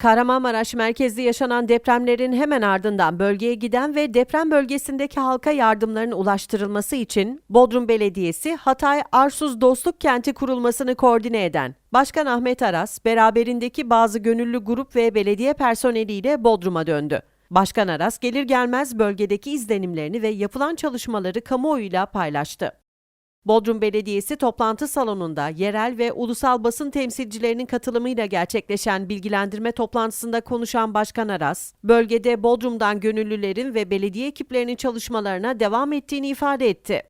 Kahramanmaraş merkezli yaşanan depremlerin hemen ardından bölgeye giden ve deprem bölgesindeki halka yardımların ulaştırılması için Bodrum Belediyesi Hatay Arsuz Dostluk Kenti kurulmasını koordine eden Başkan Ahmet Aras, beraberindeki bazı gönüllü grup ve belediye personeliyle Bodrum'a döndü. Başkan Aras gelir gelmez bölgedeki izlenimlerini ve yapılan çalışmaları kamuoyuyla paylaştı. Bodrum Belediyesi toplantı salonunda yerel ve ulusal basın temsilcilerinin katılımıyla gerçekleşen bilgilendirme toplantısında konuşan Başkan Aras, bölgede Bodrum'dan gönüllülerin ve belediye ekiplerinin çalışmalarına devam ettiğini ifade etti.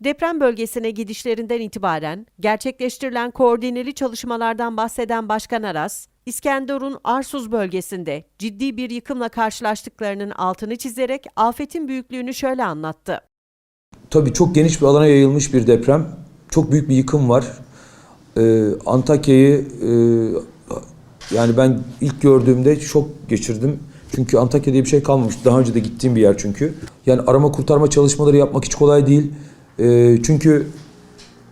Deprem bölgesine gidişlerinden itibaren gerçekleştirilen koordineli çalışmalardan bahseden Başkan Aras, İskenderun Arsuz bölgesinde ciddi bir yıkımla karşılaştıklarının altını çizerek afetin büyüklüğünü şöyle anlattı. Tabii çok geniş bir alana yayılmış bir deprem. Çok büyük bir yıkım var. Ee, Antakya'yı e, yani ben ilk gördüğümde şok geçirdim. Çünkü Antakya diye bir şey kalmamış. Daha önce de gittiğim bir yer çünkü. Yani arama kurtarma çalışmaları yapmak hiç kolay değil. Ee, çünkü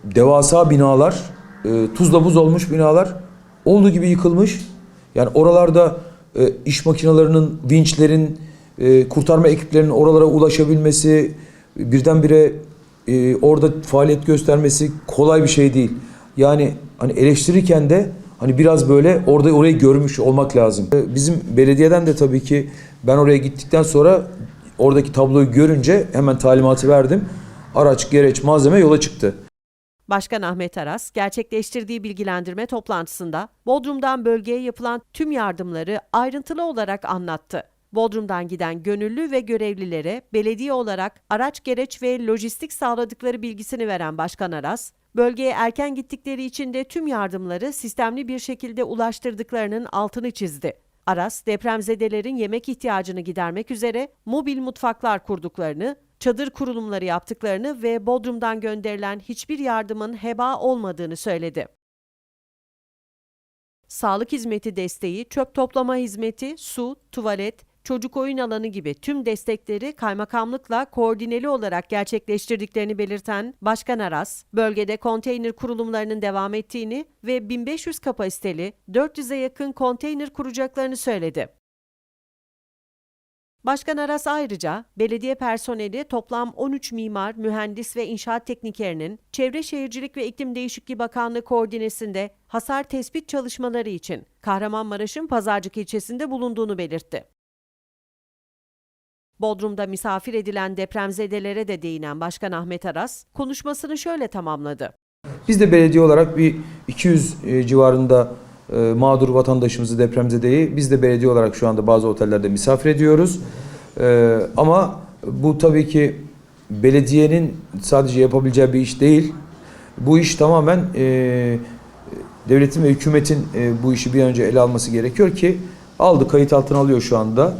devasa binalar, e, tuzla buz olmuş binalar olduğu gibi yıkılmış. Yani oralarda e, iş makinelerinin, vinçlerin, e, kurtarma ekiplerinin oralara ulaşabilmesi, birdenbire e, orada faaliyet göstermesi kolay bir şey değil. Yani hani eleştirirken de hani biraz böyle orada orayı görmüş olmak lazım. E, Bizim belediyeden de tabii ki ben oraya gittikten sonra oradaki tabloyu görünce hemen talimatı verdim. Araç, gereç, malzeme yola çıktı. Başkan Ahmet Aras, gerçekleştirdiği bilgilendirme toplantısında Bodrum'dan bölgeye yapılan tüm yardımları ayrıntılı olarak anlattı. Bodrum'dan giden gönüllü ve görevlilere belediye olarak araç gereç ve lojistik sağladıkları bilgisini veren Başkan Aras, bölgeye erken gittikleri için de tüm yardımları sistemli bir şekilde ulaştırdıklarının altını çizdi. Aras, depremzedelerin yemek ihtiyacını gidermek üzere mobil mutfaklar kurduklarını, çadır kurulumları yaptıklarını ve Bodrum'dan gönderilen hiçbir yardımın heba olmadığını söyledi. Sağlık hizmeti desteği, çöp toplama hizmeti, su, tuvalet, çocuk oyun alanı gibi tüm destekleri kaymakamlıkla koordineli olarak gerçekleştirdiklerini belirten Başkan Aras, bölgede konteyner kurulumlarının devam ettiğini ve 1500 kapasiteli 400'e yakın konteyner kuracaklarını söyledi. Başkan Aras ayrıca belediye personeli toplam 13 mimar, mühendis ve inşaat teknikerinin Çevre Şehircilik ve İklim Değişikliği Bakanlığı koordinesinde hasar tespit çalışmaları için Kahramanmaraş'ın Pazarcık ilçesinde bulunduğunu belirtti. Bodrum'da misafir edilen depremzedelere de değinen Başkan Ahmet Aras konuşmasını şöyle tamamladı. Biz de belediye olarak bir 200 e, civarında e, mağdur vatandaşımızı depremzedeyi biz de belediye olarak şu anda bazı otellerde misafir ediyoruz. E, Ama bu tabii ki belediyenin sadece yapabileceği bir iş değil. Bu iş tamamen devletin ve hükümetin bu işi bir an önce ele alması gerekiyor ki aldı kayıt altına alıyor şu anda.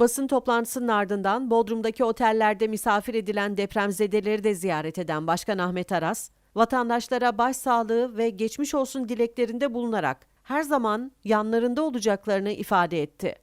Basın toplantısının ardından Bodrum'daki otellerde misafir edilen depremzedeleri de ziyaret eden Başkan Ahmet Aras, vatandaşlara başsağlığı ve geçmiş olsun dileklerinde bulunarak her zaman yanlarında olacaklarını ifade etti.